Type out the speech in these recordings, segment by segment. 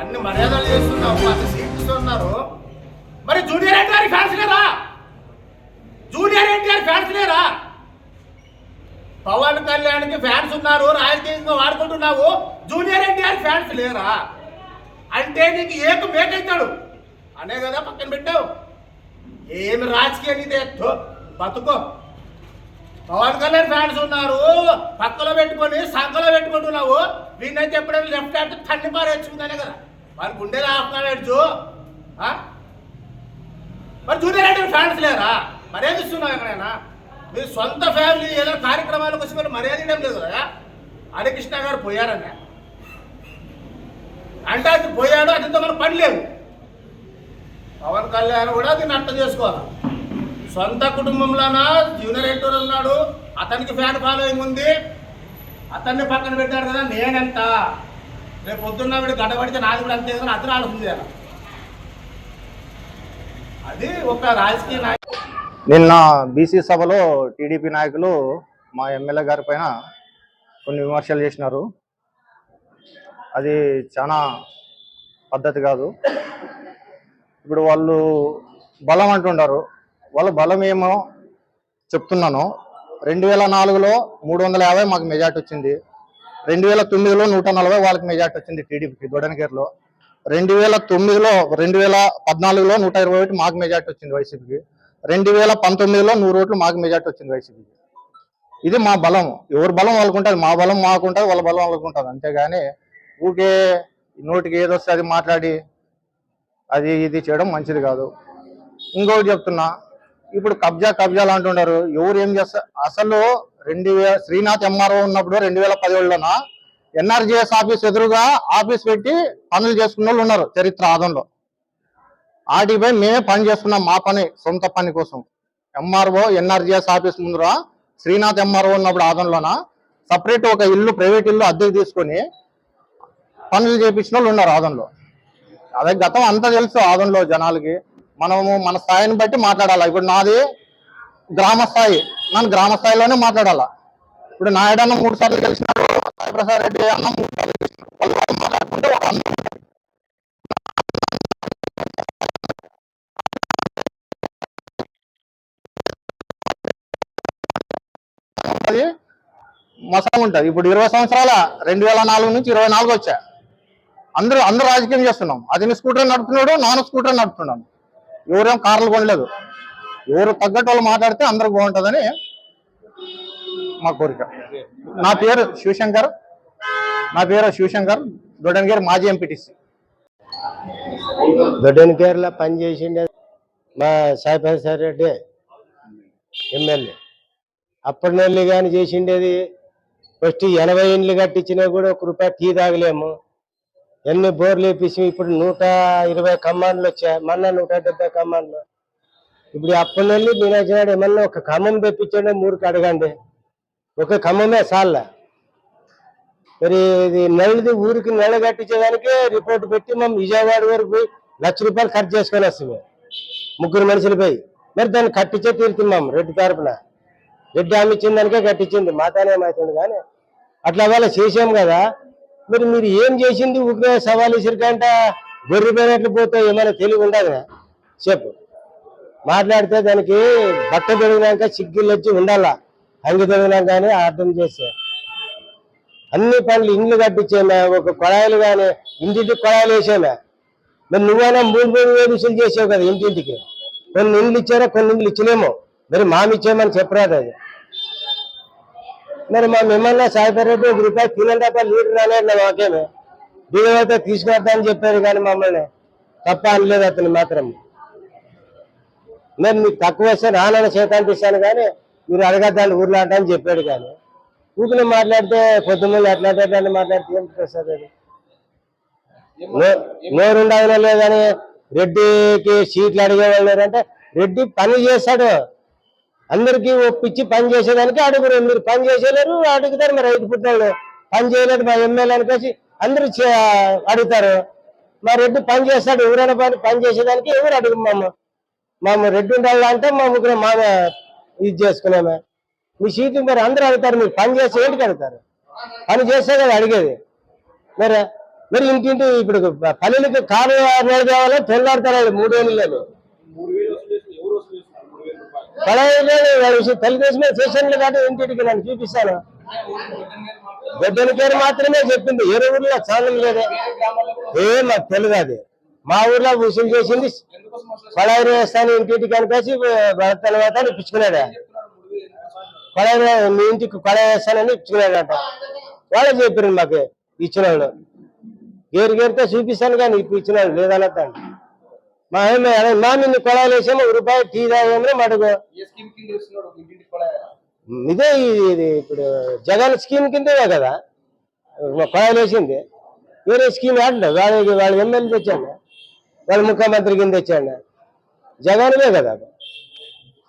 అన్ని మర్యాదలు చేస్తున్నావు పది సీట్లు ఉన్నారు మరి జూనియర్ ఎన్టీఆర్ ఫ్యాన్స్ లేరా? జూనియర్ ఎన్టీఆర్ ఫ్యాన్స్ లేరా? పవన్ కళ్యాణ్కి ఫ్యాన్స్ ఉన్నారు రాజకీయంగా వాడుకుంటున్నావు. జూనియర్ ఎన్టీఆర్ ఫ్యాన్స్ లేరా? అంటే నీకు ఏక మేకైతాడు. అనే కదా పక్కన పెట్టావు. ఏమి రాజకీయ నీదే బతుకో. పవన్ కళ్యాణ్ ఫ్యాన్స్ ఉన్నారు పక్కలో పెట్టుకొని సంఖలో పెట్టుకుంటున్నావు. వీళ్ళైతే ఎప్పుడైనా లెఫ్ట్ హ్యాండ్ తన్ని పారేసుకుందనే కదా. మరి గుండెలు ఆపుతున్నాడు మరి జూనియర్ ఫ్యాన్స్ లేరా? మర్యాద ఇస్తున్నావు ఎక్కడైనా? మీ సొంత ఫ్యామిలీ ఏదో కార్యక్రమాలకు వచ్చి మీరు మర్యాద ఇవ్వడం లేదు కదా? హరికృష్ణ గారు పోయారన్న అంటే అది పోయాడు అదితో మనకు పని లేదు. పవన్ కళ్యాణ్ కూడా దీన్ని అర్థం చేసుకోవాలి. సొంత కుటుంబంలోన? జూనియర్ ఎన్టీఆర్ ఉన్నాడు. అతనికి ఫ్యాన్ ఫాలోయింగ్ ఉంది. అతన్ని పక్కన పెట్టాడు కదా నేనెంత? రేపు పొద్దున్న వీడు గడబడితే నాది కూడా అంతే కదా అతను ఆలోచన అది ఒక రాజకీయ నాయకుడు నిన్న బీసీ సభలో టీడీపీ నాయకులు మా ఎమ్మెల్యే గారి పైన కొన్ని విమర్శలు చేసినారు. అది చాలా పద్ధతి కాదు. ఇప్పుడు వాళ్ళు బలం అంటుండారు వాళ్ళ బలం ఏమో చెప్తున్నాను. రెండు వేల నాలుగులో మూడు వందల యాభై మాకు మెజార్టీ వచ్చింది. రెండు వేల తొమ్మిదిలో నూట నలభై వాళ్ళకి మెజార్టీ వచ్చింది టీడీపీకి గొడనగిరిలో రెండు వేల తొమ్మిదిలో రెండు వేల పద్నాలుగులో నూట ఇరవై ఒకటి మాకు మెజార్టీ వచ్చింది వైసీపీకి. రెండు వేల పంతొమ్మిదిలో నూరు ఓట్లు మాకు మెజార్టీ వచ్చింది వైసీపీకి. ఇది మా బలం. ఎవరి బలం వాళ్ళకుంటుంది మా బలం మాకుంటుంది వాళ్ళ బలం వాళ్ళకుంటుంది. అంతేగాని ఊకే నోటికి ఏదొస్తే అది మాట్లాడి అది ఇది చేయడం మంచిది కాదు. ఇంకొకటి చెప్తున్నా ఇప్పుడు కబ్జా కబ్జాలు అంటున్నారు ఎవరు ఏం చేస్తారు అసలు రెండు వేల శ్రీనాథ్ ఎంఆర్ఓ ఉన్నప్పుడు రెండు వేల పదిహేడులోన ఎన్ఆర్జిఎస్ ఆఫీస్ ఎదురుగా ఆఫీస్ పెట్టి పనులు చేసుకున్న వాళ్ళు ఉన్నారు చరిత్ర ఆదంలో. ఆటిపై మేమే పని చేసుకున్నాం మా పని సొంత పని కోసం. ఎంఆర్ఓ ఎన్ఆర్జిఎస్ ఆఫీస్ ముందర శ్రీనాథ్ ఎంఆర్ఓ ఉన్నప్పుడు ఆదంలోన సపరేట్ ఒక ఇల్లు ప్రైవేట్ ఇల్లు అద్దెకు తీసుకొని పనులు చేపించిన వాళ్ళు ఉన్నారు ఆదంలో. అదే గతం అంతా తెలుసు ఆదంలో జనాలకి. మనము మన స్థాయిని బట్టి మాట్లాడాలి? ఇప్పుడు నాది గ్రామ స్థాయి. నన్ను గ్రామ స్థాయిలోనే మాట్లాడాలా? ఇప్పుడు నాయుడు అన్న మూడు సార్లు గెలిచినాడు సాయిప్రసాద్ రెడ్డి అన్న మూడు సార్లు గెలిచినాడు వాళ్ళు వాళ్ళు మాట్లాడుకుంటే ఒక అన్న ఉంటుంది. మసం ఉంటుంది. ఇప్పుడు ఇరవై సంవత్సరాల రెండు వేల నాలుగు నుంచి ఇరవై నాలుగు వచ్చా. అందరూ అందరూ రాజకీయం చేస్తున్నాం. అది స్కూటర్ నడుపుతున్నాడు నాన్ స్కూటర్ నడుపుతున్నాను ఎవరేం కార్లు కొనలేదు. ఎవరు తగ్గట్టు వాళ్ళు మాట్లాడితే అందరూ బాగుంటుందని మా కోరిక. నా పేరు శివశంకర్. నా పేరు శివశంకర్. దొడన్గిరి మాజీ ఎంపీటీసీ. దొడ్డని కేరళ పనిచేసిండే మా సాయిప్రసాద్ రెడ్డి ఎమ్మెల్యే. అప్పటి నెల్లి కానీ చేసిండేది ఫస్ట్ ఎనభై ఇండ్లు కట్టించినా కూడా ఒక రూపాయి టీ తాగలేము. ఎన్ని బోర్లు వేపించి ఇప్పుడు నూట ఇరవై కమాండ్లు వచ్చాయి. మొన్న నూట డెబ్బై కమాండ్లు ఇప్పుడు అప్పటి నుండి నేను ఏమన్నా ఒక ఖమ్మం తెప్పించండి మూడుకి అడగండి. ఒక ఖమ్మమే సార్లే మరి ఇది నెలది ఊరికి నెల కట్టించేదానికే రిపోర్ట్ పెట్టి మేము విజయవాడ వరకు పోయి లక్ష రూపాయలు ఖర్చు చేసుకొని వస్తుంది ముగ్గురు మనుషులు పోయి. మరి దాన్ని కట్టించే తీరుతున్నాం రెడ్డి తరపున. రెడ్డి ఆమె ఇచ్చిన దానికే కట్టించింది. మాతానే ఏమవుతుంది కానీ అట్లా వాళ్ళ చేసాం కదా. మరి మీరు ఏం చేసింది? ఊరికే సవాలు ఇసిరికంట గొర్రె పోయినట్లు పోతే ఏమైనా తెలివి ఉండదు? చెప్పు. మాట్లాడితే దానికి బట్ట తొడిగినాక సిగ్గులు వచ్చి ఉండాలా. అంగి తొడిగినాక కానీ అర్థం చేస్తే అన్ని పనులు ఇండ్లు కట్టించేమే ఒక కొడాయిలు కానీ ఇంటింటికి కొడాయిలు వేసేమే. మరి నువ్వైనా మూడు మూడు వేలు ఇసులు చేసావు కదా ఇంటింటికి. కొన్ని ఇండ్లు ఇచ్చారా కొన్ని ఇండ్లు ఇచ్చలేము. మరి మామి ఇచ్చామని చెప్పరాదు అది. మరి మా మిమ్మల్ని సాయిపరెడ్డి ఒక రూపాయి తినండి తప్ప లీటర్ రాలేదు మాకేమే. బియ్యం అయితే చెప్పారు కానీ మమ్మల్ని. తప్ప అనలేదు అతను మాత్రం. మరి మీకు తక్కువ వేస్తే రానని చేతానికి ఇస్తాను కానీ మీరు అడగద్దాన్ని ఊర్లో అంట అని చెప్పాడు కానీ. ఊపిన మాట్లాడితే పొద్దున్న ఎట్లా అని మాట్లాడితే ఏం ప్రసాద్ అది? నో- లేదు లేదని రెడ్డికి సీట్లు అడిగేవాళ్ళు లేరంటే రెడ్డి పని చేస్తాడు అందరికీ ఒప్పించి పని చేసేదానికి అడుగురు. మీరు పని చేసేలేరు అడుగుతారు. మరి రైతు పుట్టాడు. పని చేయలేదు మా ఎమ్మెల్యే అనిపేసి అందరూ చే- అడుగుతారు. మా రెడ్డి పని చేస్తాడు. ఎవరైనా పని పని చేసేదానికి ఎవరు అడుగు మేము రెడ్డి ఉండాలి అంటే మా ముగ్గురు మామే ఇది చేసుకున్నామే మీ సీట్లు మరి అందరూ అడుగుతారు మీరు పని చేస్తే ఏంటికి అడుగుతారు? పని చేస్తే కదా అడిగేది. మరి మరి ఇంటింటి ఇప్పుడు పల్లెలకు కారు నేడు కావాలి? తెల్లాడతాడు మూడు వేలు పడవ తెలుగుదేశం స్టేషన్లు కాదు ఇంటింటికి నన్ను చూపిస్తాను. బిడ్డల పేరు మాత్రమే చెప్పింది. ఏ ఊర్లో ఛానల్ లేదే. ఏ మాకు తెలియదు అది. మా ఊర్లో వసూలు చేసింది. పడవ వేస్తాను ఇంటింటికి అనిపేసి తర్వాత ఇప్పించుకున్నాడు. పడవ మీ ఇంటికి పడవ వేస్తానని ఇప్పించుకున్నాడంట వాళ్ళే చెప్పారు మాకు ఇచ్చిన వాళ్ళు గేరు గేరుతో చూపిస్తాను కానీ ఇప్పుడు ఇచ్చిన వాళ్ళు లేదన్నట్టు మా ఏమే మా నిన్ను కొడాలు వేసాము రూపాయి టీ తాగామని మడుగు ఇదే ఇది- ఇప్పుడు జగన్ స్కీమ్ కిందే కదా. కొడాలు వేసింది. వేరే స్కీమ్ ఆడలే వాళ్ళ వాళ్ళ ఎమ్మెల్యే తెచ్చాను. వాళ్ళు ముఖ్యమంత్రి కింద తెచ్చాడు జగన్వే కదా.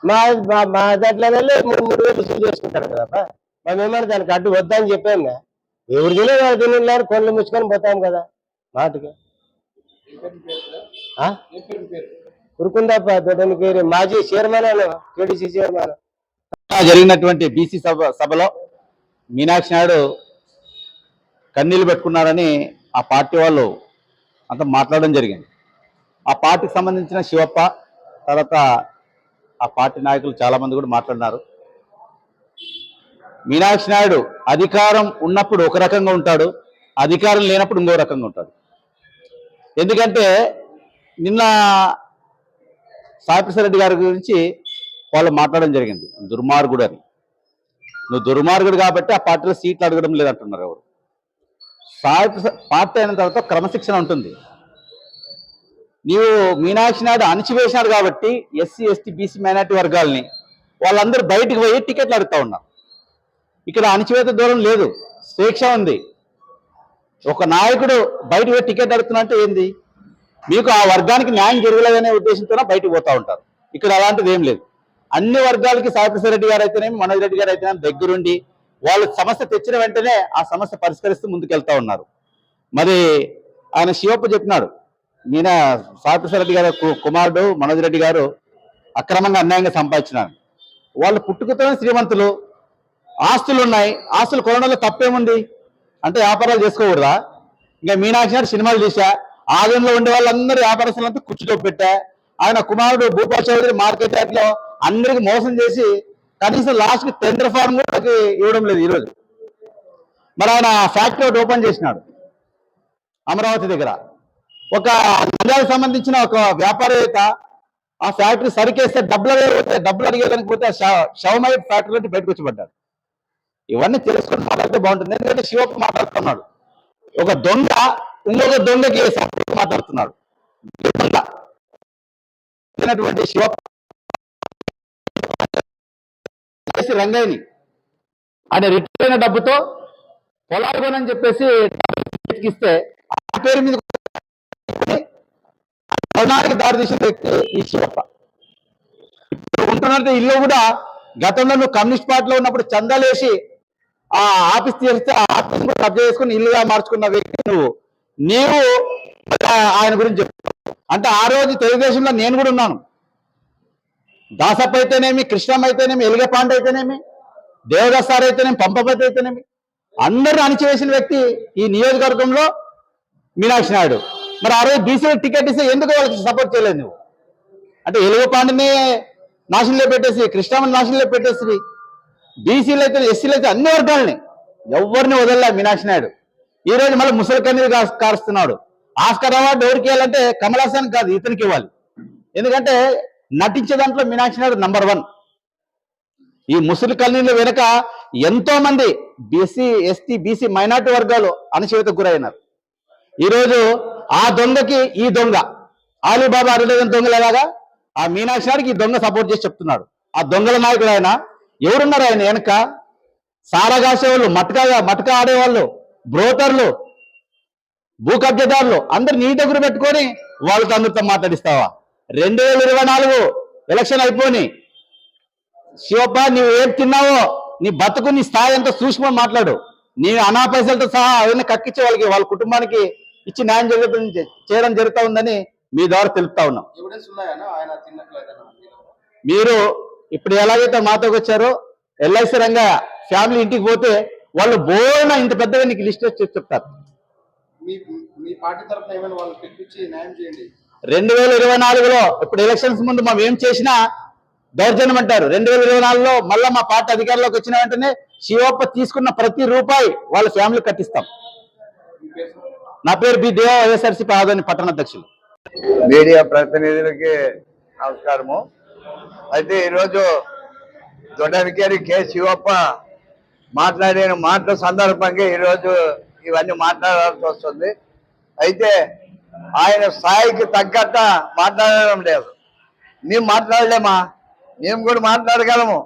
మా మా- మా దాంట్లోనే మూడు మూడు వేలు వసూలు చేసుకుంటారు కదా మేమేమన్నా దానికి అడ్డు వద్దని చెప్పాము ఎవరు తినే వాళ్ళు తినలేరు కొళ్ళు ముచ్చుకొని పోతాం కదా. మాటకి. ఆ? ఉరుకుందాప దొడ్డనికి మాజీ చైర్మన్ టీడీసీ కేడీసీ చైర్మన్. జరిగినటువంటి బీసీ సభ సభలో మీనాక్షి నాయుడు కన్నీళ్ళు పెట్టుకున్నారని ఆ పార్టీ వాళ్ళు అంత మాట్లాడడం జరిగింది. ఆ పార్టీకి సంబంధించిన శివప్ప తర్వాత ఆ పార్టీ నాయకులు చాలా మంది కూడా మాట్లాడినారు. మీనాక్షి నాయుడు అధికారం ఉన్నప్పుడు ఒక రకంగా ఉంటాడు అధికారం లేనప్పుడు ఇంకో రకంగా ఉంటాడు. ఎందుకంటే నిన్న సాయి రెడ్డి గారి గురించి వాళ్ళు మాట్లాడడం జరిగింది దుర్మార్గుడు అని. నువ్వు దుర్మార్గుడు కాబట్టి ఆ పార్టీలో సీట్లు అడగడం లేదంటున్నారు ఎవరు. సాయి పార్టీ అయిన తర్వాత క్రమశిక్షణ ఉంటుంది. నీవు మీనాక్షి నాయుడు అణిచివేసినాడు కాబట్టి ఎస్సీ ఎస్టీ బీసీ మైనార్టీ వర్గాల్ని వాళ్ళందరూ బయటికి పోయి టికెట్లు అడుగుతా ఉన్నారు. ఇక్కడ అణిచివేత దూరం లేదు స్వేచ్ఛ ఉంది. ఒక నాయకుడు బయటకు పోయి టికెట్ అడుగుతున్నట్టు ఏంది? మీకు ఆ వర్గానికి న్యాయం జరగలేదనే ఉద్దేశంతోనే బయటకు పోతా ఉంటారు. ఇక్కడ అలాంటిది ఏం లేదు. అన్ని వర్గాలకి సాయప్రసాద్ రెడ్డి గారు అయితేనేమి మనోజ్ రెడ్డి గారు అయితేనేమి దగ్గరుండి వాళ్ళు సమస్య తెచ్చిన వెంటనే ఆ సమస్య పరిష్కరిస్తూ ముందుకెళ్తా ఉన్నారు. మరి ఆయన శివప్ప చెప్పినాడు ఈయన సాయిప్రసాద్ రెడ్డి గారు కు- కుమారుడు మనోజ్ రెడ్డి గారు అక్రమంగా అన్యాయంగా సంపాదించినారు. వాళ్ళు పుట్టుకతోనే శ్రీమంతులు. ఆస్తులు ఉన్నాయి ఆస్తులు కొనడంలో తప్పేముంది? అంటే వ్యాపారాలు చేసుకోకూడదా? ఇంకా మీనాక్షి గారు సినిమాలు తీసా ఆలయంలో ఉండే వాళ్ళందరూ వ్యాపారస్తులంతా కుర్చీలో పెట్టా. ఆయన కుమారుడు భూపాల్ చౌదరి మార్కెట్ యార్డ్ అందరికీ అందరికి మోసం చేసి కనీసం లాస్ట్కి టెండర్ ఫార్మ్ కూడా ఇవ్వడం లేదు ఈరోజు. మరి ఆయన ఫ్యాక్టరీ ఓపెన్ చేసినాడు. అమరావతి దగ్గర. ఒక నంద్యాలకు సంబంధించిన ఒక వ్యాపారవేత్త ఆ ఫ్యాక్టరీ సరికేస్తే డబ్బులు అడిగే డబ్బులు అడిగేదానికి పోతే శవమై ఫ్యాక్టరీ నుండి బయటకు వచ్చి ఇవన్నీ తెలుసుకొని మాట్లాడితే బాగుంటుంది. ఎందుకంటే శివకు మాట్లాడుతున్నాడు. ఒక దొంగ ఇంకొక దొంగకి సపరేట్ మాట్లాడుతున్నాడు? శివ రంగయ్యని. ఆయన రిటైర్ అయిన డబ్బుతో పొలాలు కొనని చెప్పేసి ఇస్తే ఆ పేరు మీద రుణానికి దారితీసిన వ్యక్తి ఈ శివప్ప. ఇప్పుడు ఉంటున్న ఇల్లు కూడా గతంలో నువ్వు కమ్యూనిస్ట్ పార్టీలో ఉన్నప్పుడు చందాలేసి ఆ ఆఫీస్ చేస్తే ఆ ఆఫీస్ కూడా కబ్జా చేసుకుని ఇల్లుగా మార్చుకున్న వ్యక్తి నువ్వు. నీవు ఆయన గురించి చెప్తావు. అంటే ఆ రోజు తెలుగుదేశంలో నేను కూడా ఉన్నాను. దాసప్ప అయితేనేమి కృష్ణం అయితేనేమి ఎలుగపాండ అయితేనేమి దేవదాస్ సార్ అయితేనేమి పంపపతి అయితేనేమి అందరూ అణిచివేసిన వ్యక్తి ఈ నియోజకవర్గంలో మీనాక్షి నాయుడు. మరి ఆ రోజు బీసీలో టికెట్ ఇస్తే ఎందుకు వాళ్ళకి సపోర్ట్ చేయలేదు నువ్వు? అంటే ఎలుగపాండిని నాశనంలో పెట్టేసి కృష్ణమ్మని నాశనంలో పెట్టేసి బీసీలు అయితే ఎస్సీలు అయితే అన్ని వర్గాలని ఎవరిని వదలలే మీనాక్షి నాయుడు. ఈ రోజు మళ్ళీ ముసలి కన్నీరు కారుస్తున్నాడు. ఆస్కర్ అవార్డు ఎవరికి ఇవ్వాలంటే కమలాసాన్ కాదు ఇతనికి ఇవ్వాలి. ఎందుకంటే నటించే దాంట్లో మీనాక్షి నాయుడు నంబర్ వన్ ఈ ముసలి కన్నీళ్ళ వెనుక ఎంతో మంది బీసీ ఎస్టీ బీసీ మైనార్టీ వర్గాలు అణచివేతకు గురైనారు. ఈరోజు ఆ దొంగకి ఈ దొంగ. ఆలీబాబా అరడజన్ దొంగలు ఎలాగా? ఆ మీనాక్షి ఈ దొంగ సపోర్ట్ చేసి చెప్తున్నాడు. ఆ దొంగల నాయకుడు ఆయన. ఎవరున్నారు ఆయన వెనక? సారా కాసేవాళ్ళు మటకా మటక ఆడేవాళ్ళు బ్రోకర్లు భూ కబ్జదారులు అందరు నీ దగ్గర పెట్టుకొని వాళ్ళతో అందరితో మాట్లాడిస్తావా? రెండు వేల ఇరవై నాలుగు ఎలక్షన్ అయిపోని. శివప్ప నువ్వు ఏం తిన్నావో నీ బతుకు నీ స్థాయి ఎంత సూక్ష్మం మాట్లాడు. నీ అనా పైసలతో సహా అవన్నీ కక్కించే వాళ్ళకి వాళ్ళ కుటుంబానికి ఇచ్చి న్యాయం జరుగుతుంది చేయడం జరుగుతా ఉందని మీ ద్వారా తెలుపుతా ఉన్నాం. మీరు ఇప్పుడు ఎలాగైతే మాతోకి వచ్చారో ఎల్ఐసి రంగా ఫ్యామిలీ ఇంటికి పోతే వాళ్ళు బోర్న ఇంత పెద్దగా నీకు లిస్ట్ వచ్చి చెప్తారు. రెండు వేల ఇరవై నాలుగులో ఇప్పుడు ఎలక్షన్స్ ముందు మనం ఏం చేసినా దౌర్జన్యం అంటారు. రెండు వేల ఇరవై నాలుగులో మళ్ళీ మా పార్టీ అధికారంలోకి వచ్చిన వెంటనే శివప్ప తీసుకున్న ప్రతి రూపాయి వాళ్ళ ఫ్యామిలీ కట్టిస్తాం? నా పేరు బి దేవ వైఎస్ఆర్సీపీ ఆదోని పట్టణ అధ్యక్షులు. మీడియా ప్రతినిధులకి నమస్కారము. అయితే ఈరోజు దొడ్డనికేరి కె శివప్ప మాట్లాడిన మాటల సందర్భంగా ఈరోజు ఇవన్నీ మాట్లాడాల్సి వస్తుంది. అయితే ఆయన స్థాయికి తగ్గట్ట మాట్లాడడం లేదు. మేము మాట్లాడలేమా? మేము కూడా మాట్లాడగలము.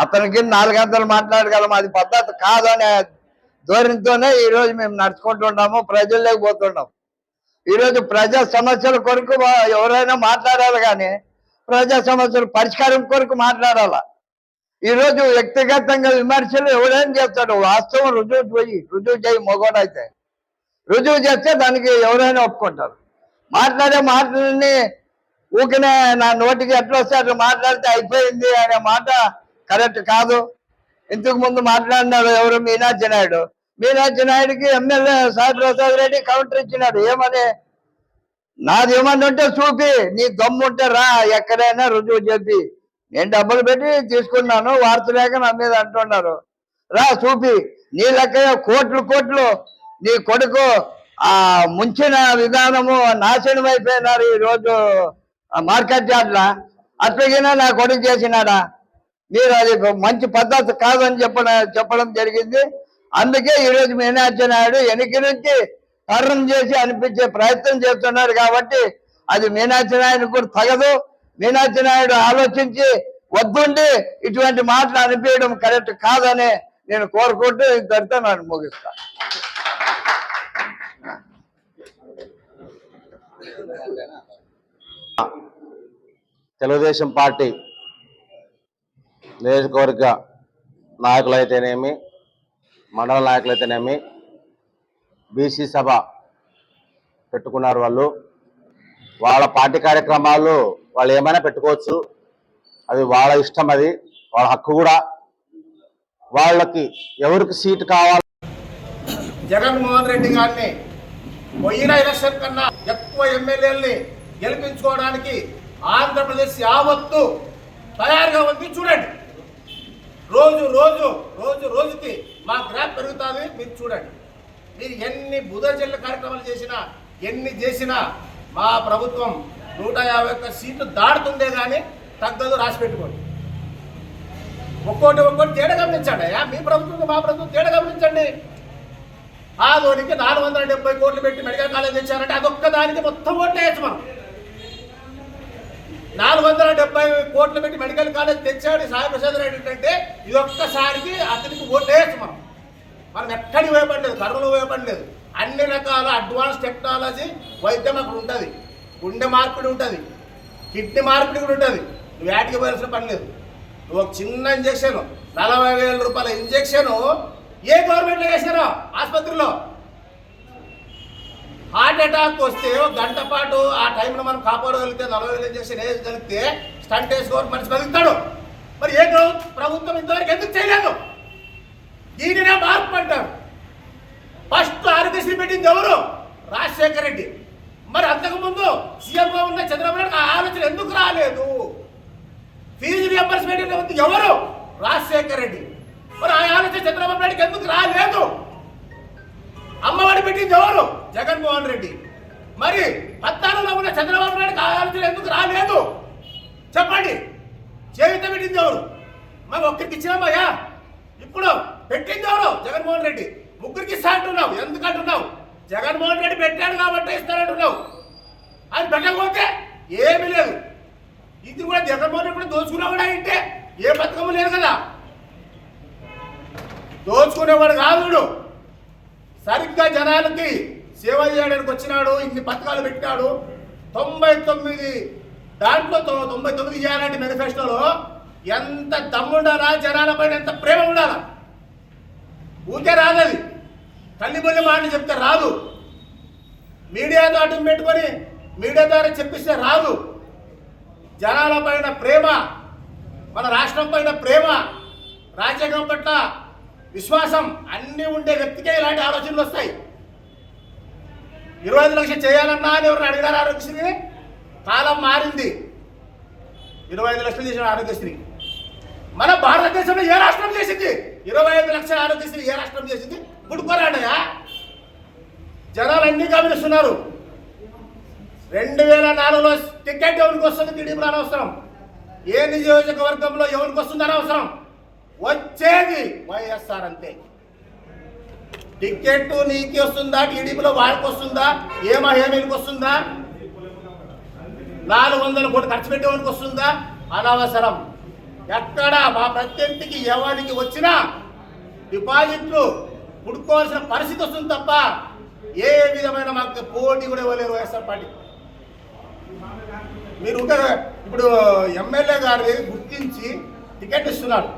అతనికి నాలుగు గంటలు మాట్లాడగలము? అది పద్ధతి కాదని ధోరణితోనే ఈరోజు మేము నడుచుకుంటున్నాము ప్రజల్లోకి పోతున్నాం. ఈరోజు ప్రజా సమస్యల కొరకు ఎవరైనా మాట్లాడాలి కానీ ప్రజా సమస్యల పరిష్కారం కొరకు మాట్లాడాలా? ఈరోజు వ్యక్తిగతంగా విమర్శలు ఎవడైనా చేస్తాడు? వాస్తవం రుజువు పోయి రుజువు చేయి మొగోడైతే. రుజువు చేస్తే దానికి ఎవరైనా ఒప్పుకుంటారు. మాట్లాడే మాటలని ఊకనే నా నోటికి ఎట్లా వస్తే అట్లా మాట్లాడితే అయిపోయింది అనే మాట కరెక్ట్ కాదు. ఇంతకు ముందు మాట్లాడినాడు ఎవరు? మీనాక్షి నాయుడు. మీనాక్షి నాయుడుకి ఎమ్మెల్యే సాయి ప్రసాద్ రెడ్డి కౌంటర్ ఇచ్చినాడు. ఏమని నాది ఏమని ఉంటే చూపి. నీ దమ్ము ఉంటే రా. ఎక్కడైనా రుజువు చెప్పి. నేను డబ్బులు పెట్టి తీసుకున్నాను. వార్తలేక నా మీద అంటున్నారు. రా చూపి. నీ లెక్క కోట్లు కోట్లు నీ కొడుకు ఆ ముంచిన విధానము నాశనం అయిపోయినారు ఈ రోజు మార్కెట్ యార్డ్ల. అట్లాగైనా నా కొడుకు చేసినాడా? మీరు అది మంచి పద్ధతి కాదని చెప్పడం చెప్పడం జరిగింది. అందుకే ఈరోజు మీనాక్షి నాయుడు వెనక్కి నుంచి కర్రం చేసి అనిపించే ప్రయత్నం చేస్తున్నారు కాబట్టి అది మీనాక్షి నాయుడు కూడా తగదు. మీనాక్షి నాయుడు ఆలోచించి వద్దుండి ఇటువంటి మాటలు అనిపించడం కరెక్ట్ కాదని నేను కోరుకుంటూ ఇంతటితో నేను ముగిస్తాను తెలుగుదేశం పార్టీ నియోజకవర్గ నాయకులైతేనేమి మండల నాయకులైతేనేమి బీసీ సభ పెట్టుకున్నారు వాళ్ళు. వాళ్ళ పార్టీ కార్యక్రమాలు వాళ్ళు ఏమైనా పెట్టుకోవచ్చు. అది వాళ్ళ ఇష్టం అది వాళ్ళ హక్కు కూడా. వాళ్ళకి ఎవరికి సీటు కావాలి జగన్మోహన్ రెడ్డి గారిని పోయిన ఎలక్షన్ కన్నా ఎక్కువ ఎమ్మెల్యేలని గెలిపించుకోవడానికి ఆంధ్రప్రదేశ్ యావత్తు తయారుగా ఉంది చూడండి. రోజు రోజు రోజు రోజుకి మా గ్రాఫ్ పెరుగుతుంది మీరు చూడండి. మీరు ఎన్ని బుధజల్ల కార్యక్రమాలు చేసినా ఎన్ని చేసినా మా ప్రభుత్వం నూట యాభై ఒక్క సీట్లు దాడుతుందే కానీ తగ్గదు రాసి పెట్టుకోండి. ఒక్కోటి ఒక్కోటి తేడా గమనించండి అయ్యా. మీ ప్రభుత్వం మా ప్రభుత్వం తేడా గమనించండి. ఆ దోనికి నాలుగు వందల డెబ్బై కోట్లు పెట్టి మెడికల్ కాలేజ్ తెచ్చారంటే అదొక్క దానికి మొత్తం ఓట్లు వేయచ్చు మనం. నాలుగు వందల డెబ్బై కోట్లు పెట్టి మెడికల్ కాలేజ్ తెచ్చాడు సాయి ప్రసాద్ రెడ్డి ఏంటంటే ఇది ఒక్కసారికి అతనికి ఓటేయచ్చు వేయచ్చు మనం మనం ఎక్కడికి వేయబడలేదు కర్రలు వేయబడలేదు అన్ని రకాల అడ్వాన్స్ టెక్నాలజీ వైద్యం అక్కడ ఉంటుంది. గుండె మార్పిడి ఉంటుంది. కిడ్నీ మార్పిడి కూడా ఉంటుంది. నువ్వు వేటికి పోయాల్సిన పని లేదు. నువ్వు ఒక చిన్న ఇంజక్షన్ నలభై వేల రూపాయల ఇంజక్షన్ ఏ గవర్నమెంట్లో వేసారో ఆసుపత్రిలో? హార్ట్ అటాక్ వస్తే గంట పాటు ఆ టైంలో మనం కాపాడగలిగితే నలభై వేలు ఇంజక్షన్ కలిగితే స్టంట్ వేసుకోవడం మనిషి బతుకుతాడు. మరి ఏ ప్రభుత్వం ఇంతవరకు ఎందుకు చేయలేదు? దీనినే మార్పు అంటారు. ఫస్ట్ ఆరోగ్యశ్రీ పెట్టింది ఎవరు? రాజశేఖర రెడ్డి. మరి అంతకుముందు సీఎంగా ఉన్న చంద్రబాబు ఆ ఆలోచన ఎందుకు రాలేదు? ఫీజు రియంబర్స్మెంట్ ఉంది ఎవరు? రాజశేఖర రెడ్డి. మరి ఆ ఆలోచన చంద్రబాబు నాయుడికి ఎందుకు రాలేదు? అమ్మఒడి పెట్టింది ఎవరు? జగన్మోహన్ రెడ్డి. మరి పద్నాలుగులో ఉన్న చంద్రబాబు నాయుడు ఆ ఆలోచన ఎందుకు రాలేదు? చెప్పండి. చేయుత పెట్టింది ఎవరు? మరి ఒక్కరికి ఇచ్చినామయ్యా ఇప్పుడు పెట్టింది ఎవరు? జగన్మోహన్ రెడ్డి. ముగ్గురికి ఇస్తా అంటున్నావు. ఎందుకు అంటున్నావు? జగన్మోహన్ రెడ్డి పెట్టాడు కాబట్టి ఇస్తానంటున్నావు. అది పెట్టకపోతే ఏమీ లేదు. ఇది కూడా జగన్మోహన్ రెడ్డి కూడా దోచుకునేవాడు అంటే ఏ పథకం లేదు కదా. దోచుకునేవాడు కాదు సరిగ్గా జనాలకి సేవ చేయడానికి వచ్చినాడు ఇన్ని పథకాలు పెట్టాడు తొంభై తొమ్మిది దాంట్లో తొంభై తొమ్మిది చేయాలంటే మేనిఫెస్టోలో ఎంత దమ్ముండాలా జనాల పైన ఎంత ప్రేమ ఉండాలా? ఊరికే రాదది. తల్లి బొల్లి మాటలు చెప్తే రాదు. మీడియాతో అడ్డం పెట్టుకొని మీడియా ద్వారా చెప్పిస్తే రాదు. జనాల పైన ప్రేమ మన రాష్ట్రం పైన ప్రేమ రాజ్యాంగం పట్ల విశ్వాసం అన్నీ ఉండే వ్యక్తికే ఇలాంటి ఆలోచనలు వస్తాయి. ఇరవై ఐదు లక్షలు చేయాలన్నా అని ఎవరు అడిగారు ఆరోగ్యశ్రీ? కాలం మారింది. ఇరవై ఐదు లక్షలు చేసిన ఆరోగ్యశ్రీ. మన భారతదేశంలో ఏ రాష్ట్రం చేసింది? ఇరవై ఐదు లక్షల ఆరోగ్యశ్రీ ఏ రాష్ట్రం చేసింది? గుడిపోరాడయా జనాలు అన్ని గమనిస్తున్నారు. రెండు వేల నాలుగులో టికెట్ ఎవరికి వస్తుంది? టీడీపీ అనవసరం. ఏ నియోజకవర్గంలో ఎవరికి వస్తుంది? అనవసరం. వచ్చేది వైఎస్ఆర్ అంతే. టికెట్ నీకు వస్తుందా? టీడీపీలో వాళ్ళకి వస్తుందా? ఏ మహిళకి వస్తుందా? నాలుగు వందల కోట్లు ఖర్చు పెట్టేవానికి వస్తుందా? అనవసరం. ఎక్కడ మా ప్రత్యర్థికి ఎవరికి వచ్చినా డిపాజిట్లు పుడుకోవాల్సిన పరిస్థితి వస్తుంది తప్ప ఏ విధమైన మాకు పోటీ కూడా ఇవ్వలేరు వైఎస్ఆర్ పార్టీ. మీరు ఉంటే ఇప్పుడు ఎమ్మెల్యే గారిని గుర్తించి టికెట్ ఇస్తున్నారు.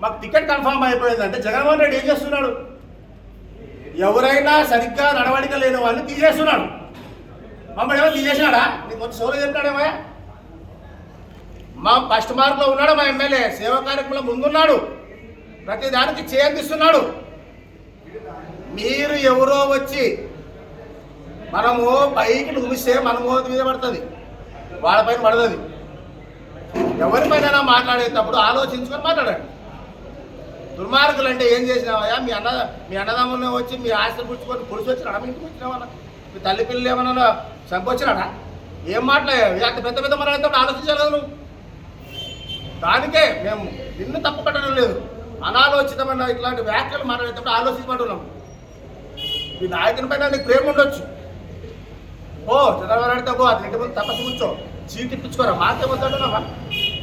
మాకు టికెట్ కన్ఫర్మ్ అయిపోయిందంటే జగన్మోహన్ రెడ్డి ఏం చేస్తున్నాడు? ఎవరైనా సరిగ్గా నడవడిక లేని వాళ్ళని తీసేస్తున్నాడు. మమ్మల్ని ఏమో తీసేసినాడా? నీకు కొంచెం సోలో చెప్పాడేమో మా ఫస్ట్ మార్క్లో ఉన్నాడు మా ఎమ్మెల్యే. సేవా కార్యక్రమంలో ముందున్నాడు. ప్రతి దానికి చేయందిస్తున్నాడు. మీరు ఎవరో వచ్చి మనము పైకి చూపిస్తే మన మోతి మీద పడుతుంది. వాళ్ళపైన పడుతుంది. ఎవరిపైన మాట్లాడేటప్పుడు ఆలోచించుకొని మాట్లాడండి. దుర్మార్గులు అంటే ఏం చేసినావయ్యా? మీ అన్న మీ అన్నదమ్ములను వచ్చి మీ ఆస్తి పుచ్చుకొని పులిసి వచ్చినాడా? మీ ఇంటికి వచ్చినావన్నా మీ తల్లి పిల్లలు ఏమన్నా చంపొచ్చినాడా? ఏం మాట్లాడే అంత పెద్ద పెద్ద మాట్లాడితే ఆలోచించాలి కదా నువ్వు? దానికే మేము నిన్ను తప్పు లేదు. అనాలోచితమైన ఇట్లాంటి వ్యాఖ్యలు మాట్లాడేటప్పుడు ఆలోచించమంటున్నాం. మీ నాయకుని పైన నీకు ప్రేమ ఉండొచ్చు. ఓ చంద్రబాబు నాయుడుతో పో అది ఇంటి ముందు తపస్సు కూర్చో. సీట్ ఇప్పించుకోరా మాకేమొద్దంటున్నావా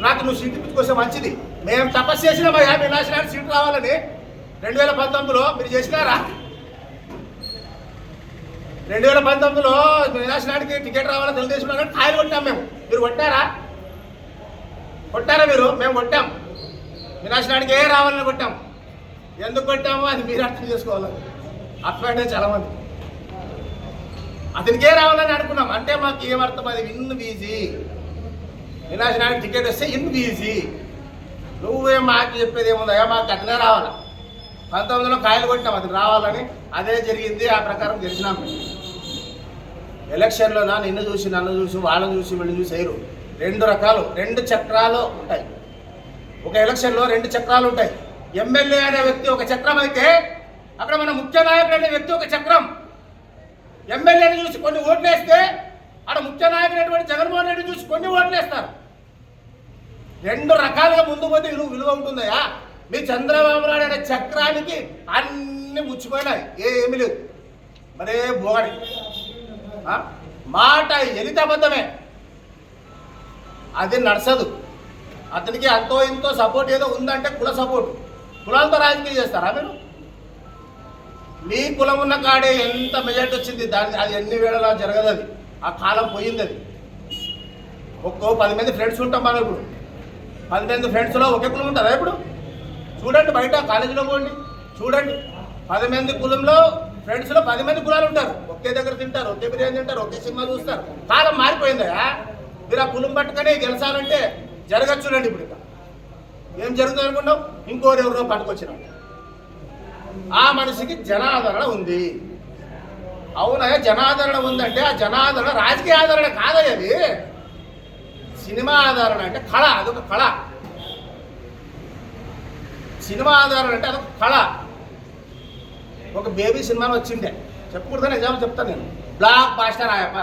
నాకు నువ్వు సీట్ ఇప్పించుకొస్తే మంచిది. మేము తపస్సు చేసినామయ్యా యాభై నాశనానికి సీట్ రావాలని రెండు వేల పంతొమ్మిదిలో మీరు చేసినారా? రెండు వేల పంతొమ్మిదిలో వినాశనానికి టికెట్ రావాలని తెలుగుదేశం కానీ కాయలు కొట్టాం మేము. మీరు కొట్టారా? కొట్టారా మీరు? మేము కొట్టాం. వినాశనానికి ఏ రావాలని కొట్టాం? ఎందుకు కొట్టామో అది మీరు అర్థం చేసుకోవాలి. అర్థమైతే చాలా మంది అతనికే రావాలని అనుకున్నాం. అంటే మాకు ఏమర్థం అది ఇన్ బీజీ వినాశనానికి టికెట్ వస్తే ఇన్ బీజీ నువ్వే మాకు చెప్పేది ఏముందయ్యా మాకు అతనే రావాలి? పంతొమ్మిదిలో కాయలు కొట్టినాం అది రావాలని అదే జరిగింది ఆ ప్రకారం గెలిచినాం మేము. ఎలక్షన్లో నా నిన్ను చూసి నన్ను చూసి వాళ్ళని చూసి వీళ్ళని చూసి వేయరు. రెండు రకాలు రెండు చక్రాలు ఉంటాయి. ఒక ఎలక్షన్లో రెండు చక్రాలు ఉంటాయి. ఎమ్మెల్యే అనే వ్యక్తి ఒక చక్రం అయితే అక్కడ మన ముఖ్య నాయకుడు అనే వ్యక్తి ఒక చక్రం. ఎమ్మెల్యేని చూసి కొన్ని ఓట్లు వేస్తే అక్కడ ముఖ్య నాయకుడైనటువంటి జగన్మోహన్ రెడ్డి చూసి కొన్ని ఓట్లు వేస్తారు రెండు రకాలుగా ముందు పోతే విలువ విలువ ఉంటుందయా మీ చంద్రబాబు నాయుడు అనే చక్రానికి అన్ని ముచ్చిపోయినాయి. ఏమీ లేదు. మరే బోడి మాట ఎలిత అబద్ధమే. అది నడసదు. అతనికి అంతో ఇంతో సపోర్ట్ ఏదో ఉందంటే కుల సపోర్ట్. కులాలతో రాజకీయం చేస్తారా మీరు? మీ కులం ఉన్న కాడే ఎంత మెజార్టీ వచ్చింది? దాని అది ఎన్ని వేళలా జరగదు అది. ఆ కాలం పోయింది అది. ఒక్కో పది మంది ఫ్రెండ్స్ ఉంటాం మనం ఇప్పుడు. పదిహేను ఫ్రెండ్స్లో ఒకే కులం ఉంటారా ఇప్పుడు? చూడండి బయట కాలేజీలో పోండి. చూడండి. పది మంది కులంలో ఫ్రెండ్స్లో పది మంది కులాలు ఉంటారు. ఒకే దగ్గర తింటారు ఒకే బిర్యానీ తింటారు ఒకే సినిమా చూస్తారు. కాలం మారిపోయిందా మీరు ఆ కులం పట్టుకొని గెలిచాలంటే జరగచ్చు చూడండి ఇప్పుడు ఏం జరుగుతుంది అనుకున్నావు? ఇంకోరు ఎవరో ఆ మనిషికి జనాదరణ ఉంది. అవునయ్య జనాదరణ ఉందంటే ఆ జనాదరణ రాజకీయ ఆదరణ కాదయ్యది సినిమా ఆధారణ అంటే కళ అదొక కళ. సినిమా ఆధారణ అంటే అదొక కళ. ఒక బేబీ సినిమా వచ్చిండే. చెప్పకూడదని నిజాలు చెప్తాను నేను. బ్లాక్ బాస్టర్ ఆయప్ప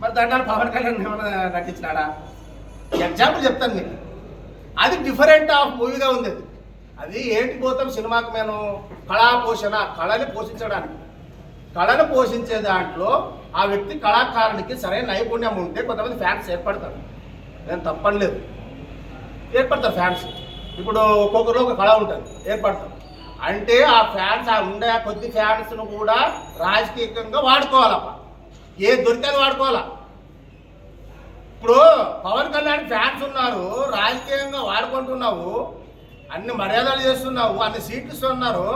మరి దాంట్లో పవన్ కళ్యాణ్ ఏమైనా నటించినాడా? ఎగ్జాంపుల్ చెప్తాను మీకు అది డిఫరెంట్ ఆఫ్ మూవీగా ఉంది. అది అది ఏంటి పోతాం సినిమాకి నేను కళా పోషణ కళని పోషించడానికి. కళను పోషించే దాంట్లో ఆ వ్యక్తి కళాకారునికి సరైన నైపుణ్యం ఉంటే కొంతమంది ఫ్యాన్స్ ఏర్పడతారు. నేను తప్పలేదు ఏర్పడతారు ఫ్యాన్స్. ఇప్పుడు ఒక్కొక్కరు ఒక కళ ఉంటుంది. ఏర్పడతారు. అంటే ఆ ఫ్యాన్స్ ఆ ఉండే ఆ కొద్ది ఫ్యాన్స్ను కూడా రాజకీయంగా వాడుకోవాలప్ప ఏ దొరికితే వాడుకోవాలా? ఇప్పుడు పవన్ కళ్యాణ్ ఫ్యాన్స్ ఉన్నారు రాజకీయంగా వాడుకుంటున్నావు అన్ని మర్యాదలు చేస్తున్నావు అన్ని సీట్లు ఇస్తున్నారు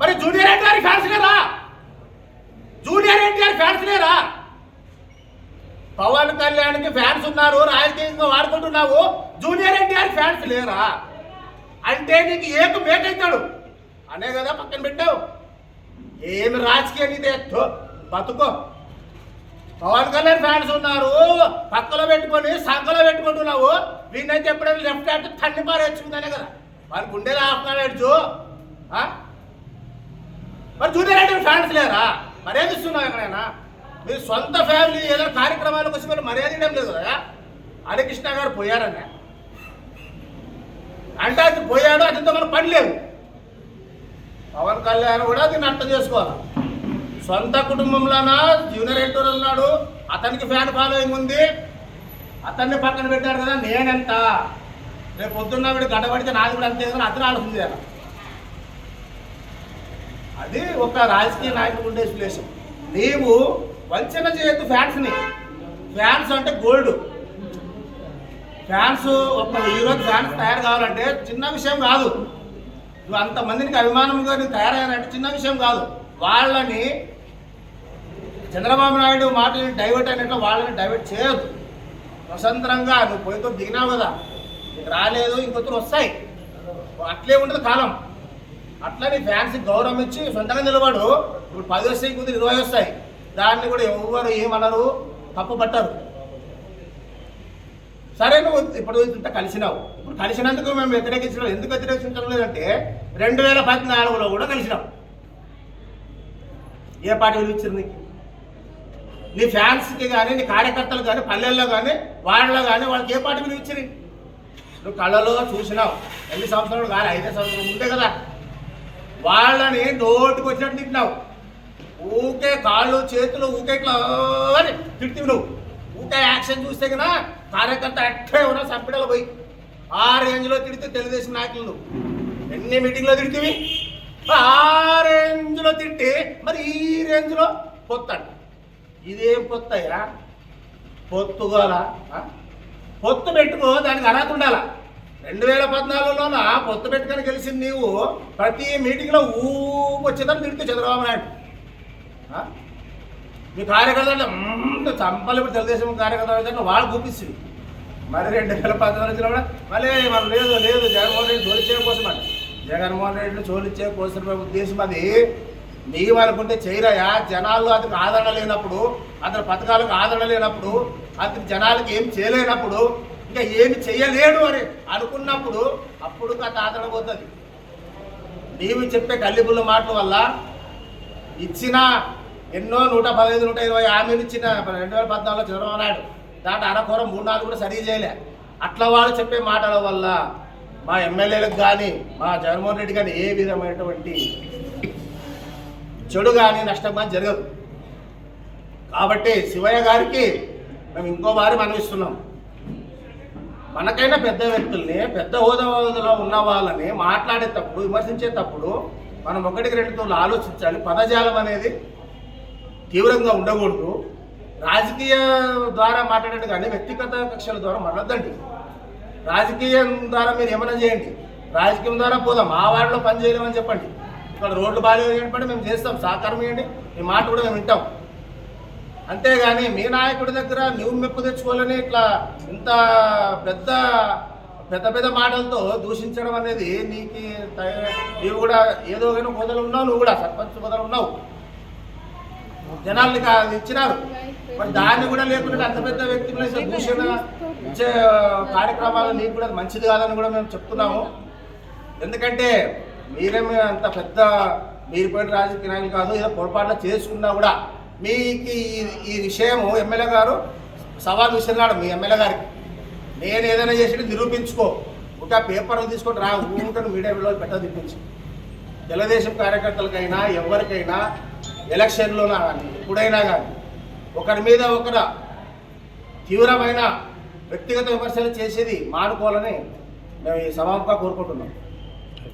మరి జూనియర్ ఎన్టీఆర్ ఫ్యాన్స్ కదా? జూనియర్ ఎన్టీఆర్ ఫ్యాన్స్ లేరా? పవన్ కళ్యాణ్కి ఫ్యాన్స్ ఉన్నారు రాజకీయంగా వాడుకుంటున్నావు. జూనియర్ ఎన్టీఆర్ ఫ్యాన్స్ లేరా? అంటే నీకు ఏక మేకైతాడు. అనే కదా పక్కన పెట్టావు. ఏమి రాజకీయ నీదే బతుకో. పవన్ కళ్యాణ్ ఫ్యాన్స్ ఉన్నారు పక్కలో పెట్టుకొని సంఖలో పెట్టుకుంటున్నావు. వీళ్ళైతే ఎప్పుడైనా లెఫ్ట్ హ్యాండ్ తన్ని పారేచ్చుకుందానే కదా. మరి గుండెలు ఆపుతున్నాడు మరి జూనియర్ అంటే ఫ్యాన్స్ లేరా? మర్యాద ఇస్తున్నావు ఎక్కడైనా? మీరు సొంత ఫ్యామిలీ ఏదో కార్యక్రమాలకు వచ్చి మీరు మర్యాద ఇవ్వడం లేదు కదా? హరికృష్ణ గారు పోయారన్న. అంటే అది పోయాడు అతనితో మనం పని లేదు. పవన్ కళ్యాణ్ కూడా దీన్ని అర్థం చేసుకోవాలి? సొంత కుటుంబంలోన? జూనియర్ ఎన్టీఆర్ ఉన్నాడు అతనికి ఫ్యాన్ ఫాలోయింగ్ ఉంది. అతన్ని పక్కన పెట్టాడు కదా నేనెంత? రేపు పొద్దున్న వీడు గడబడితే నాది కూడా అంతే కదా అతను ఆలోచన అది ఒక రాజకీయ నాయకుడు ఉండే విశ్లేషం నీవు వంచన చేయొద్దు ఫ్యాన్స్ని. ఫ్యాన్స్ అంటే గోల్డ్. ఫ్యాన్స్ ఒక హీరోకి ఫ్యాన్స్ తయారు కావాలంటే చిన్న విషయం కాదు. నువ్వు అంతమందికి అభిమానంగా నువ్వు తయారయ్యానంటే చిన్న విషయం కాదు. వాళ్ళని చంద్రబాబు నాయుడు మాటని డైవర్ట్ అయినట్లు వాళ్ళని డైవర్ట్ చేయొద్దు. స్వతంత్రంగా నువ్వు పోయితో దిగినావు కదా. రాలేదు ఇంకొకరు వస్తాయి. అట్లే ఉంటుంది కాలం. అట్లా నీ ఫ్యాన్స్ గౌరవం ఇచ్చి సొంతంగా నిలబడు ఇప్పుడు పది వస్తాయి కొద్ది ఇరవై వస్తాయి. దాన్ని కూడా ఎవరు ఏమనరు తప్పు పట్టరు. సరే నువ్వు ఇప్పుడు ఇంత కలిసినావు. ఇప్పుడు కలిసినందుకు మేము వ్యతిరేకించడం ఎందుకు వ్యతిరేకించడం లేదంటే రెండు వేల పద్నాలుగులో కూడా కలిసినాం. ఏ పార్టీ విలువించారు నీకు? నీ ఫ్యాన్స్కి కానీ నీ కార్యకర్తలు కానీ పల్లెల్లో కానీ వాళ్ళలో కానీ వాళ్ళకి ఏ పార్టీ విలువించరు నువ్వు కళ్ళలో చూసినావు. ఎన్ని సంవత్సరాలు కానీ ఐదే సంవత్సరాలు ఉంటే కదా. వాళ్ళని నోటికి వచ్చినట్టు తిట్టినావు. ఊకే కాళ్ళు చేతులు ఊకే ఇట్లా అని తిట్టి నువ్వు ఊకే యాక్షన్ చూస్తే కదా కార్యకర్త అట్టే ఉన్నా సంపిడలు పోయి. ఆ రేంజ్లో తిడితే తెలుగుదేశం నాయకులు. నువ్వు ఎన్ని మీటింగ్లో తిడితివి? ఆ రేంజ్లో తిట్టి మరి ఈ రేంజ్లో పొత్తండి. ఇదేం పొత్తయ్యా? పొత్తుగోలా పొత్తు పెట్టుకో దానికి అర్హత ఉండాల? రెండు వేల పద్నాలుగులోన? పొత్తు పెట్టుకొని గెలిచింది నీవు. ప్రతి మీటింగ్లో ఊపొచ్చేదని తిడుతూ చంద్రబాబు నాయుడు. మీ కార్యకర్తలు చంపలు ఇప్పుడు తెలుగుదేశం కార్యకర్తలు వాళ్ళు చూపిస్తుంది మరి రెండు వేల పద్నాలుగు కూడా మళ్ళీ మనం లేదు లేదు జగన్మోహన్ రెడ్డి చోలిచ్చే కోసం అంట జగన్మోహన్ రెడ్డిని చోలిచ్చే కోసం ఉద్దేశం అది. నీవు అనుకుంటే చేయరయా? జనాలు అతనికి ఆదరణ లేనప్పుడు అతని పథకాలకు ఆదరణ లేనప్పుడు అతని జనాలకి ఏం చేయలేనప్పుడు ఇంకా ఏమి చేయలేడు అని అనుకున్నప్పుడు అప్పుడు కథ ఆదరణ నీవు చెప్పే కల్లిపుల్ల మాటల వల్ల ఇచ్చిన ఎన్నో నూట పదహైదు నూట ఇరవై హామీలు ఇచ్చిన రెండు వేల పద్నాలుగులో చంద్రబాబు నాయుడు. దాంట్లో అరకూర మూడు నాలుగు కూడా సరి చేయలే. అట్లా వాళ్ళు చెప్పే మాటల వల్ల మా ఎమ్మెల్యేలకు కానీ మా జగన్మోహన్ రెడ్డి కానీ ఏ విధమైనటువంటి చెడు కానీ నష్టం కానీ జరగదు. కాబట్టి శివయ్య గారికి మేము ఇంకో వారి మనవిస్తున్నాం మనకైనా పెద్ద వ్యక్తుల్ని పెద్ద హోదాలో ఉన్న వాళ్ళని మాట్లాడేటప్పుడు విమర్శించేటప్పుడు మనం ఒకటికి రెండు తోలు ఆలోచించాలి. పదజాలం అనేది తీవ్రంగా ఉండకూడదు. రాజకీయ ద్వారా మాట్లాడండి కానీ వ్యక్తిగత కక్షల ద్వారా మాట్లాడద్దండి. రాజకీయం ద్వారా మీరు ఏమైనా చేయండి. రాజకీయం ద్వారా పోదాం. మా వాడిలో పని చేయలేమని చెప్పండి. ఇక్కడ రోడ్లు బాగాలేదు చెప్పండి మేము చేస్తాం. సహకారం ఇవ్వండి. మీ మాట కూడా మేము వింటాం. అంతేగాని మీ నాయకుడి దగ్గర నువ్వు మెప్పు తెచ్చుకోవాలని ఇట్లా ఇంత పెద్ద పెద్ద పెద్ద మాటలతో దూషించడం అనేది నీకు నీవు కూడా ఏదో కానీ హోదాలో ఉన్నావు నువ్వు కూడా సర్పంచ్ హోదాలో ఉన్నావు. జనాల్ని కా- ఇచ్చినారు మరి దాన్ని కూడా లేకుండా అంత పెద్ద వ్యక్తి దూషణ ఇచ్చే కార్యక్రమాలు నీకు కూడా మంచిది కాదని కూడా మేము చెప్తున్నాము. ఎందుకంటే మీరేమి అంత పెద్ద మీరు పోయిన రాజకీయ నాయకులు కాదు ఏదో పొరపాట్లు చేసుకున్నా కూడా మీకు ఈ- ఈ విషయము ఎమ్మెల్యే గారు సవాల్ విసిరినాడు మీ ఎమ్మెల్యే గారికి. నేను ఏదైనా చేసి నిరూపించుకో. ఒక పేపర్లు తీసుకొని రా ఊరికను మీడియాలో పెట్టదు తిప్పించి తెలుగుదేశం కార్యకర్తలకైనా ఎవరికైనా ఎలక్షన్లోనా కానీ ఎప్పుడైనా కానీ ఒకరి మీద ఒకరు తీవ్రమైన వ్యక్తిగత విమర్శలు చేసేది మానుకోవాలని మేము ఈ సభాముఖంగా కోరుకుంటున్నాం.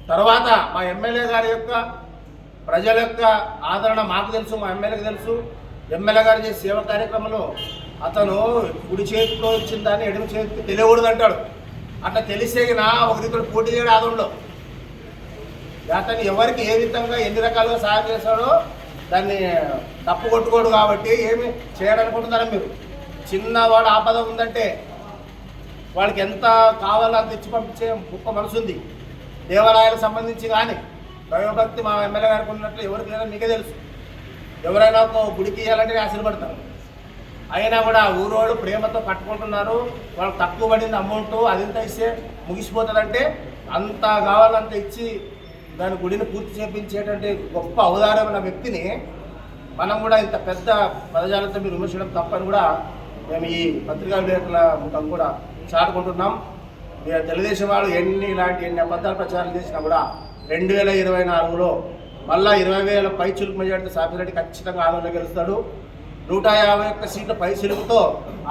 తర్వాత మా ఎమ్మెల్యే గారి యొక్క ప్రజల యొక్క ఆదరణ మాకు తెలుసు మా ఎమ్మెల్యేకి తెలుసు. ఎమ్మెల్యే గారు చేసే సేవ కార్యక్రమంలో అతను కుడి చేతితో ఇచ్చిన దాన్ని ఎడమ చేతికి తెలియకూడదు అంటాడు అట్లా తెలిసేగినా ఒక దిక్కుడు పోటీ చేయడం ఆదంలో అతను ఎవరికి ఏ విధంగా ఎన్ని రకాలుగా సహాయం చేస్తాడో దాన్ని తప్పు కొట్టుకోడు కాబట్టి ఏమి చేయాలనుకుంటున్నారా మీరు? చిన్నవాడు ఆపద ఉందంటే వాళ్ళకి ఎంత కావాలో అంత ఇచ్చి పంపించే గొప్ప మనసు ఉంది దేవాలయాలకు సంబంధించి కానీ దైవభక్తి మా ఎమ్మెల్యే గారికి ఉన్నట్లు ఎవరికి లేదో మీకే తెలుసు. ఎవరైనా ఒక గుడికి ఇవ్వాలంటే ఆశీర్పడతారు అయినా కూడా ఊరోళ్ళు ప్రేమతో కట్టుకుంటున్నారు. వాళ్ళకి తక్కువ పడింది అమౌంట్ అదింత ఇస్తే ముగిసిపోతుందంటే అంత కావాలంత ఇచ్చి దాని గుడిని పూర్తి చేపించేటువంటి గొప్ప అవధారమైన వ్యక్తిని మనం కూడా ఇంత పెద్ద పదజాలంతో మీరు విమర్శించడం తప్పని కూడా మేము ఈ పత్రికా విలేకరుల ముఖం కూడా చాటుకుంటున్నాం. మీరు తెలుగుదేశం వాళ్ళు ఎన్ని ఇలాంటి ఎన్ని అబద్ధాలు ప్రచారం చేసినా కూడా రెండు వేల ఇరవై నాలుగులో మళ్ళా ఇరవై వేల పై చులుకు మెజార్టీ సాపిరెడ్డి ఖచ్చితంగా ఆంధ్రలో గెలుస్తాడు. నూట యాభై ఒక్క సీట్ల పై చిలుకుతో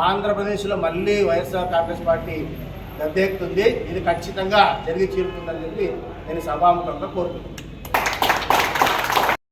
ఆంధ్రప్రదేశ్లో మళ్ళీ వైఎస్ఆర్ కాంగ్రెస్ పార్టీ గద్దెక్కుతుంది ఇది ఖచ్చితంగా జరిగి తీరుతుందని చెప్పి నేను సభాముఖంగా కోరుతున్నాను